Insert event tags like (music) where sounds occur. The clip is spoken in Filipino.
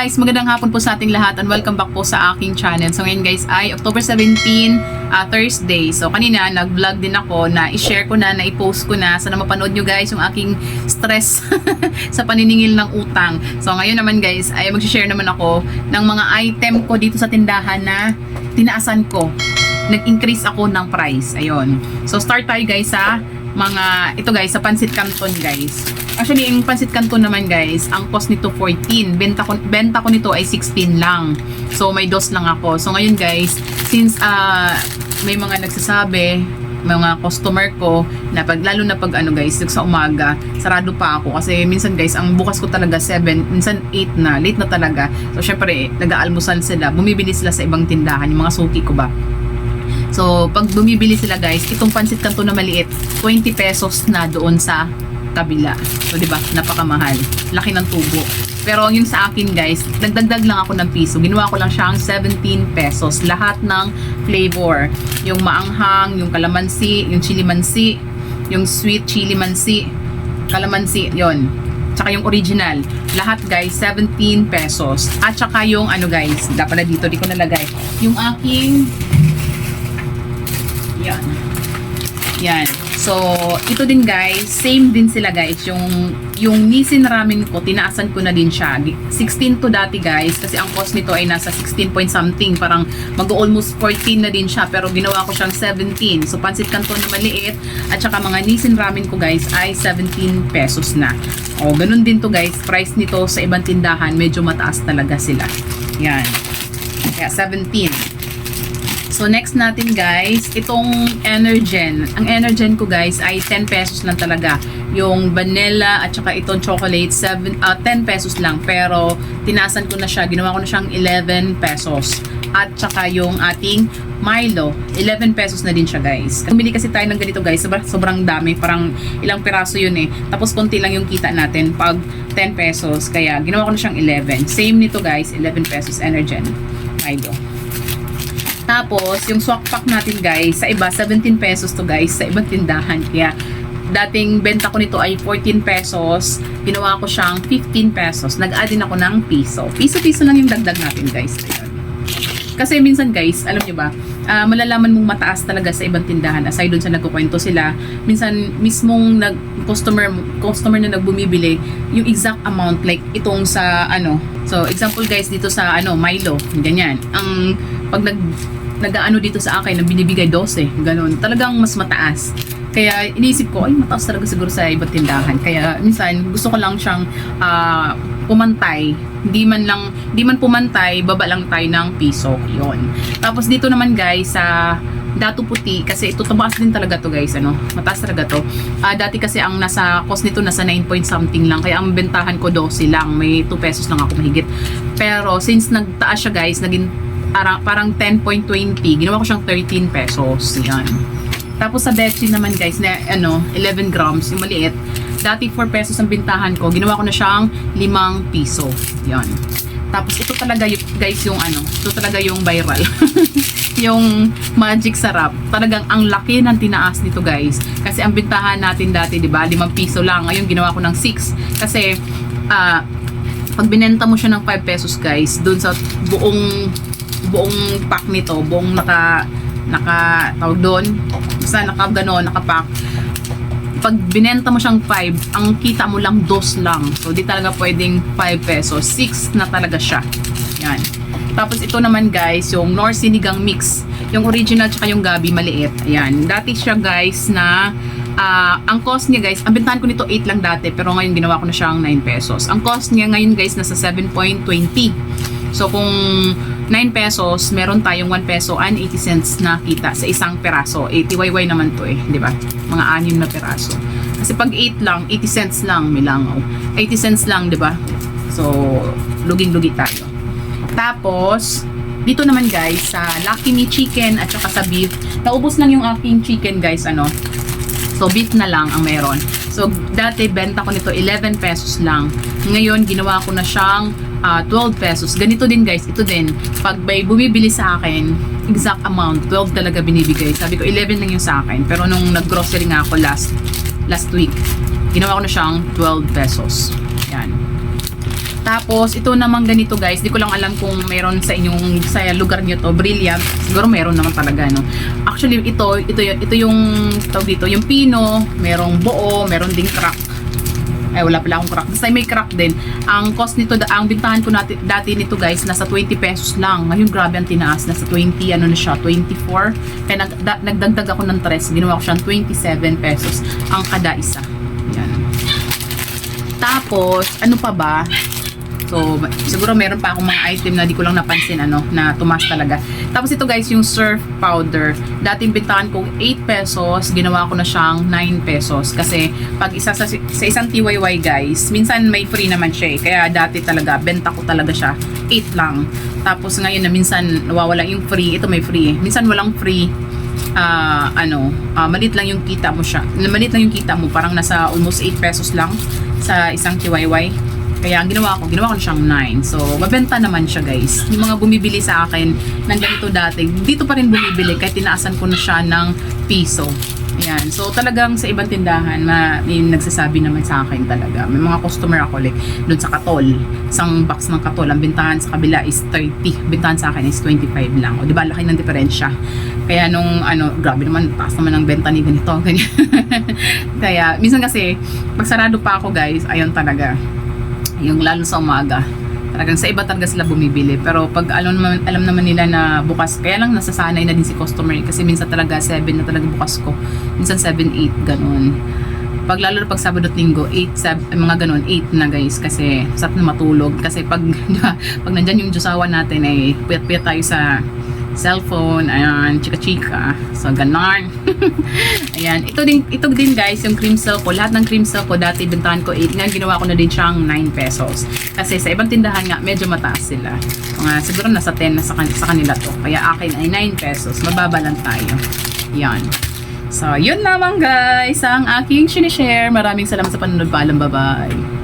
guys, magandang hapon po sa ating lahat and welcome back po sa aking channel. So ngayon guys ay October 17, ah, Thursday. So kanina nag-vlog din ako na i-share ko na, na i-post ko na. Sana mapanood nyo guys yung aking stress (laughs) sa paniningil ng utang. So ngayon naman guys ay mag-share naman ako ng mga item ko dito sa tindahan na tinaasan ko. Nag-increase ako ng price. Ayun. So start tayo guys sa mga, ito guys, sa Pansit Canton guys. Actually, yung Pansit Canton naman guys, ang cost nito 14. Benta ko, benta ko nito ay 16 lang. So, may dos lang ako. So, ngayon guys, since ah may mga nagsasabi, mga customer ko na pag lalo na pag ano guys sa umaga sarado pa ako kasi minsan guys ang bukas ko talaga 7 minsan 8 na late na talaga so syempre nag-aalmusal sila bumibili sila sa ibang tindahan yung mga suki ko ba So, pag bumibili sila guys, itong pansit kanto na maliit, 20 pesos na doon sa kabila. So, di ba? Napakamahal. Laki ng tubo. Pero yung sa akin guys, nagdagdag lang ako ng piso. Ginawa ko lang siyang 17 pesos. Lahat ng flavor. Yung maanghang, yung kalamansi, yung chili mansi, yung sweet chili mansi, kalamansi, yon Tsaka yung original. Lahat guys, 17 pesos. At tsaka yung ano guys, dapat pala dito, di ko nalagay. Yung aking yan. Yan. So, ito din guys, same din sila guys. Yung yung Nissin ramen ko, tinaasan ko na din siya. 16 to dati guys, kasi ang cost nito ay nasa 16 point something. Parang mag-almost 14 na din siya, pero ginawa ko siyang 17. So, pansit kanton na maliit, at saka mga Nissin ramen ko guys ay 17 pesos na. O, ganun din to guys. Price nito sa ibang tindahan, medyo mataas talaga sila. Yan. Kaya 17. So next natin guys, itong Energen. Ang Energen ko guys ay 10 pesos lang talaga. Yung vanilla at saka itong chocolate 7 ah, 10 pesos lang pero tinasan ko na siya, ginawa ko na siyang 11 pesos. At saka yung ating Milo, 11 pesos na din siya guys. Bumili kasi tayo ng ganito guys, sobrang dami, parang ilang piraso yun eh. Tapos konti lang yung kita natin pag 10 pesos, kaya ginawa ko na siyang 11. Same nito guys, 11 pesos Energen Milo. Tapos, yung swak pack natin guys, sa iba, 17 pesos to guys, sa ibang tindahan. Kaya, dating benta ko nito ay 14 pesos. Ginawa ko siyang 15 pesos. Nag-add din ako ng piso. Piso-piso lang yung dagdag natin guys. Ayun. Kasi minsan guys, alam nyo ba, ah, malalaman mong mataas talaga sa ibang tindahan. Aside dun sa nagkukwento sila, minsan mismong nag customer customer na nagbumibili yung exact amount like itong sa ano. So example guys dito sa ano Milo, ganyan. Ang pag nag nag-ano dito sa akin na binibigay 12, ganun. Talagang mas mataas. Kaya iniisip ko, ay mataas talaga siguro sa ibang tindahan. Kaya minsan gusto ko lang siyang ah, pumantay. Hindi man lang, hindi man pumantay, baba lang tayo ng piso. Yon. Tapos dito naman guys sa Dato Puti kasi ito tumaas din talaga to guys ano? Mataas talaga to. Ah, dati kasi ang nasa cost nito nasa 9 point something lang kaya ang bentahan ko 12 lang. May 2 pesos lang ako mahigit. Pero since nagtaas siya guys naging parang, parang 10.20 ginawa ko siyang 13 pesos. Yan tapos sa Betchy naman guys na ano 11 grams yung maliit dati 4 pesos ang bintahan ko. Ginawa ko na siyang 5 piso. Yan. Tapos ito talaga guys yung ano ito talaga yung viral. (laughs) Yung magic sarap. Talagang ang laki ng tinaas nito guys. Kasi ang bintahan natin dati di ba 5 piso lang. Ngayon ginawa ko ng 6 kasi ah pag binenta mo siya ng 5 pesos guys doon sa buong buong pack nito buong naka naka tawag doon? Basta naka gano'n nakapack pag binenta mo siyang 5, ang kita mo lang dos lang. So, di talaga pwedeng 5 pesos. 6 na talaga siya. Yan. Tapos, ito naman guys, yung Nor Sinigang Mix. Yung original tsaka yung gabi maliit. Ayan. Dati siya guys na ah, ang cost niya guys, ang bentahan ko nito 8 lang dati, pero ngayon ginawa ko na siyang 9 pesos. Ang cost niya ngayon guys, nasa 7.20. So, kung 9 pesos, meron tayong 1 peso and 80 cents na kita sa isang peraso. 80 YY naman to eh, di ba? Mga anim na peraso. Kasi pag 8 lang, 80 cents lang, may langaw. 80 cents lang, di ba? So, luging-lugi tayo. Tapos, dito naman guys, sa Lucky Me Chicken at saka sa beef, naubos lang yung aking chicken guys, ano. So, beef na lang ang meron. So, dati, benta ko nito 11 pesos lang. Ngayon, ginawa ko na siyang ah, 12 pesos. Ganito din guys, ito din. Pag may bumibili sa akin, exact amount, 12 talaga binibigay. Sabi ko, 11 lang yung sa akin. Pero nung nag-grocery nga ako last, last week, ginawa ko na siyang 12 pesos. Yan. Tapos, ito naman ganito guys, di ko lang alam kung meron sa inyong sa lugar niyo to, brilliant. Siguro meron naman talaga, no. Actually, ito, ito, ito yung tawag dito, yung pino, merong buo, meron ding crack. Ay, wala pala akong crack. Basta may crack din. Ang cost nito, ang bintahan ko nati, dati nito guys, nasa 20 pesos lang. Ngayon, grabe ang tinaas. Nasa 20, ano na siya, 24. Kaya nag, da- nagdagdag ako ng 3. Ginawa ko siyang 27 pesos ang kada isa. Yan. Tapos, ano pa ba? So, siguro meron pa akong mga item na di ko lang napansin, ano, na tumas talaga. Tapos ito guys, yung surf powder. Dating bintahan ko 8 pesos, ginawa ko na siyang 9 pesos. Kasi pag isa sa, sa isang TYY guys, minsan may free naman siya eh. Kaya dati talaga, benta ko talaga siya 8 lang. Tapos ngayon na minsan nawawala yung free, ito may free eh. Minsan walang free, ah ano, ah, malit lang yung kita mo siya. Malit lang yung kita mo, parang nasa almost 8 pesos lang sa isang TYY. Kaya ang ginawa ko, ginawa ko siyang 9. So, mabenta naman siya guys. Yung mga bumibili sa akin ng ganito dati, dito pa rin bumibili kahit tinaasan ko na siya ng piso. Ayan. So, talagang sa ibang tindahan, ma, may nagsasabi naman sa akin talaga. May mga customer ako like, doon sa katol. Isang box ng katol. Ang bintahan sa kabila is 30. Bintahan sa akin is 25 lang. O, di ba? Laki ng diferensya. Kaya nung, ano, grabe naman, taas naman ang benta ni ganito. Ganyan. (laughs) Kaya, minsan kasi, pag sarado pa ako guys, ayun talaga yung lalo sa umaga. Talagang sa iba talaga sila bumibili. Pero pag alam naman, alam naman nila na bukas kaya lang nasasanay na din si customer eh. kasi minsan talaga 7 na talaga bukas ko. Minsan 7, 8 ganun. Pag lalo pag Sabado at Linggo 8, 7, mga ganun 8 na guys. Kasi sarap na matulog. Kasi pag (laughs) di ba, pag nandyan yung Diyosawa natin ay puyat-puyat tayo sa cellphone, ayan, chika-chika. So, ganon. (laughs) ayan, ito din, ito din guys, yung cream silk ko. Lahat ng cream silk ko, dati bintahan ko 8. Ngayon, ginawa ko na din siyang 9 pesos. Kasi sa ibang tindahan nga, medyo mataas sila. Mga, siguro nasa 10 na sa, kan- sa kanila to. Kaya akin ay 9 pesos. Mababa lang tayo. Yan. So, yun lamang guys, ang aking sinishare. Maraming salamat sa panonood. Paalam, bye-bye.